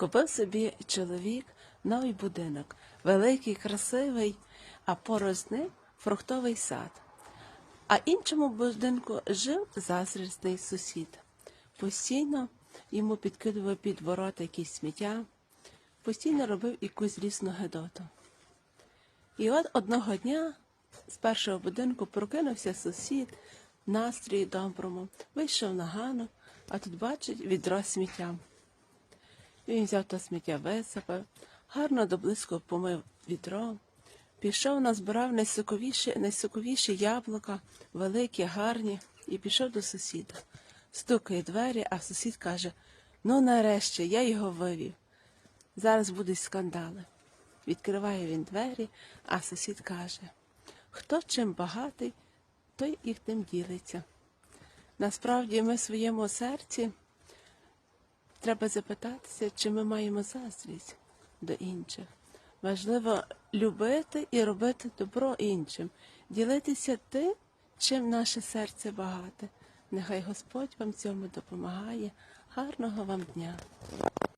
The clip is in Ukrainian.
Купив собі чоловік новий будинок, великий, красивий, а поруч з ним фруктовий сад. А іншому будинку жив заздрісний сусід. Постійно йому підкидував під ворота якісь сміття, постійно робив якусь злісну гедоту. І от одного дня з першого будинку прокинувся сусід, в настрої доброму, вийшов на гану, а тут бачить відро з сміттям. Він взяв то сміття, висипав, гарно до близько помив відро, пішов, назбирав найсоковіші, найсоковіші яблука, великі, гарні, і пішов до сусіда. Стукає двері, а сусід каже: Ну, нарешті, я його вивів. Зараз будуть скандали. Відкриває він двері, а сусід каже: Хто чим багатий, той і тим ділиться. Насправді ми в своєму серці треба запитатися, чи ми маємо заздрість до інших. Важливо любити і робити добро іншим, ділитися тим, чим наше серце багате. Нехай Господь вам цьому допомагає. Гарного вам дня!